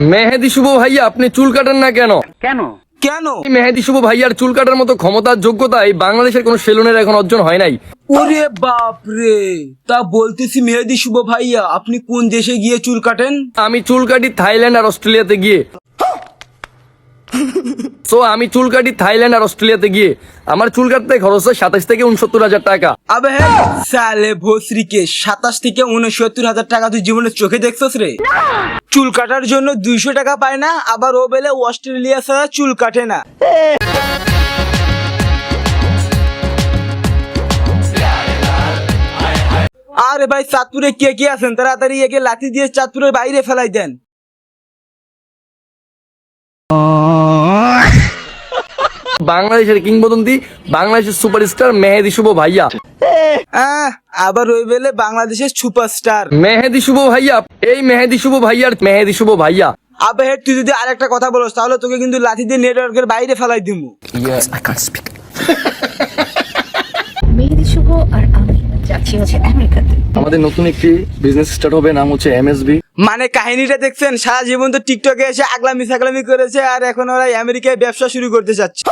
মেহেদি শুভ ভাইয়া আপনি চুল কাটেন না কেন? কেন? কেন? মেহেদি শুভ ভাইয়ার চুল কাটার মতো ক্ষমতার যোগ্যতা এই বাংলাদেশের কোন সেলুনের এখন অর্জন হয় নাই। ওরে বাপরে তা বলতেছি মেহেদি শুভ ভাইয়া আপনি কোন দেশে গিয়ে চুল কাটেন? আমি চুল কাটি থাইল্যান্ড আর অস্ট্রেলিয়াতে গিয়ে। সো আমি চুল কাটি থাইল্যান্ড আর অস্ট্রেলিয়াতে গিয়ে আমার চুল কাটতে খরচ হয় সাতাশ থেকে উনসত্তর হাজার টাকা। আবে সালে ভোসরিকে সাতাশ থেকে উনসত্তর হাজার টাকা তুই জীবনে চোখে দেখছস রে? চুল কাটার জন্য দুইশো টাকা পায় না আবার ও বেলে অস্ট্রেলিয়া ছাড়া চুল কাটে না। আরে ভাই চাঁদপুরে কে কে আছেন? তাড়াতাড়ি একে লাঠি দিয়ে চাঁদপুরের বাইরে ফেলাই দেন। বাংলাদেশের কিংবদন্তি বাংলাদেশের সুপারস্টার মেহেদি শুভ ভাইয়া। আবার ওই বেলে বাংলাদেশের সুপারস্টার। মেহেদি শুভ ভাইয়া এই মেহেদি শুভ ভাইয়ার মেহেদি শুভ ভাইয়া। আবে হেড তুই যদি আরেকটা কথা বলস তাহলে তোকে কিন্তু লাঠি দিয়ে নেটওয়ার্কের বাইরে ফেলাই দিমু। মেহেদি শুভ আর আমি যাচ্ছি হচ্ছে আমেরিকাতে। আমাদের নতুন একটি বিজনেস স্টার্ট হবে নাম হচ্ছে এমএসবি মানে কাহিনীটা দেখছেন সারা জীবন তো টিকটকে এসে আগলামি সাগলামি করেছে আর এখন ওরা আমেরিকায় ব্যবসা শুরু করতে চাচ্ছে।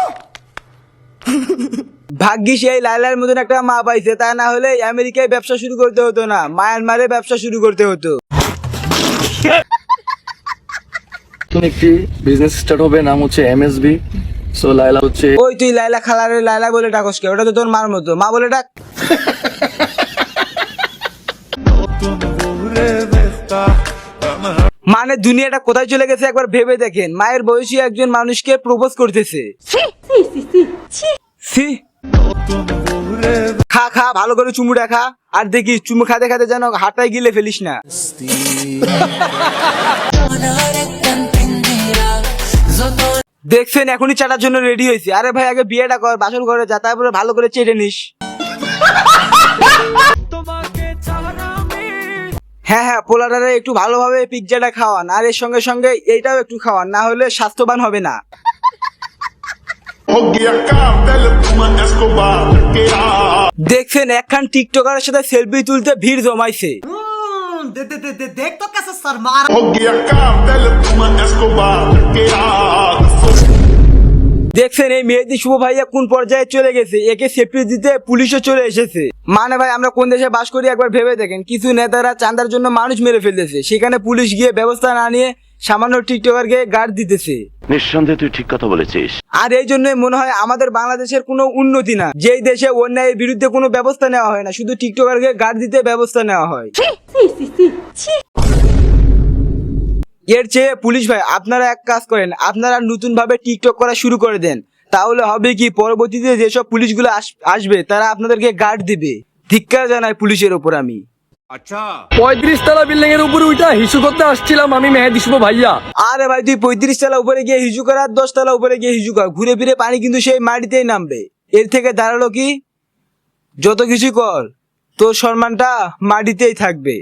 ভাগ্যিস এই লাইলার মতন একটা মা পাইছে তা না হলে আমেরিকায় ব্যবসা শুরু করতে হতো না মায়ানমারে ব্যবসা শুরু করতে হতো। নতুন একটি বিজনেস স্টার্ট হবে নাম হচ্ছে এমএসবি সো লাইলা হচ্ছে ওই তুই লাইলা খালারে লাইলা বলে ডাকস কে? ওটা তো তোর মার মতো। মা বলে ডাক। মানে দুনিয়াটা কোথায় চলে গেছে একবার ভেবে দেখেন। মায়ের বয়সী একজন মানুষকে প্রপোজ করতেছে। খা খা, ভালো করে চুমুটা খা। আর দেখি, চুমু খাতে খাতে যেন হাটায় গিলে ফেলিস না। দেখছেন, এখনই চাটার জন্য রেডি হয়েছে। আরে ভাই, আগে বিয়েটা কর বাসন ঘরে যা, তারপরে ভালো করে চেটে নিস। হ্যাঁ হ্যাঁ পোলাটারে একটু ভালোভাবে পিৎজাটা খাওয়ান। আর এর সঙ্গে সঙ্গে এইটাও একটু খাওয়ান, না হলে স্বাস্থ্যবান হবে না। দেখছেন একখান টিকটকারের সাথে সেলফি তুলতে ভিড় জমাইছে। দেখছেন এই মেয়েদি শুভ ভাইয়া কোন পর্যায়ে চলে গেছে? একে সেফটি দিতে পুলিশও চলে এসেছে। মানে ভাই আমরা কোন দেশে বাস করি একবার ভেবে দেখেন কিছু নেতারা চান্দার জন্য মানুষ মেরে ফেলতেছে। সেখানে পুলিশ গিয়ে ব্যবস্থা না নিয়ে সামান্য টিকটকারকে গার্ড দিতেছে। নিঃসন্দেহে তুই ঠিক কথা বলেছিস। আর এই জন্যই মনে হয় আমাদের বাংলাদেশের কোনো উন্নতি না। যেই দেশে অন্যায়ের বিরুদ্ধে কোনো ব্যবস্থা নেওয়া হয় না শুধু টিকটকারকে গার্ড দিতে ব্যবস্থা নেওয়া হয়। এর চেয়ে পুলিশ ভাই আপনারা এক কাজ করেন আপনারা নতুন ভাবে টিকটক করা শুরু করে দেন। তাহলে হবে কি পরবর্তীতে যেসব পুলিশগুলো আস- আসবে তারা আপনাদেরকে গার্ড দিবে। ধিক্কার জানায় পুলিশের ওপর আমি। পঁয়ত্রিশ তলা বিল্ডিং এর উপরে উঠা হিসু করতে আসছিলাম আমি মেহেদি শুভ ভাইয়া। আরে ভাই তুই পঁয়ত্রিশ তলা উপরে গিয়ে হিজু কর আর দশ তলা উপরে গিয়ে হিজু কর। ঘুরে ফিরে পানি কিন্তু সেই মাটিতেই নামবে। এর থেকে দাঁড়াল কি? যত কিছু কর তোর সম্মানটা মাটিতেই থাকবে।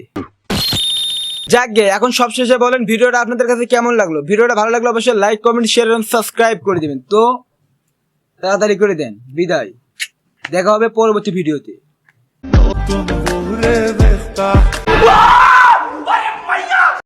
যাক গে এখন সবশেষে বলেন ভিডিওটা আপনাদের কাছে কেমন লাগল? ভিডিওটা ভালো লাগল অবশ্যই লাইক কমেন্ট শেয়ার এবং সাবস্ক্রাইব করে দিবেন। তো তাড়াতাড়ি করে দেন। বিদায়। দেখা হবে পরবর্তী ভিডিওতে। tú me aburres estar.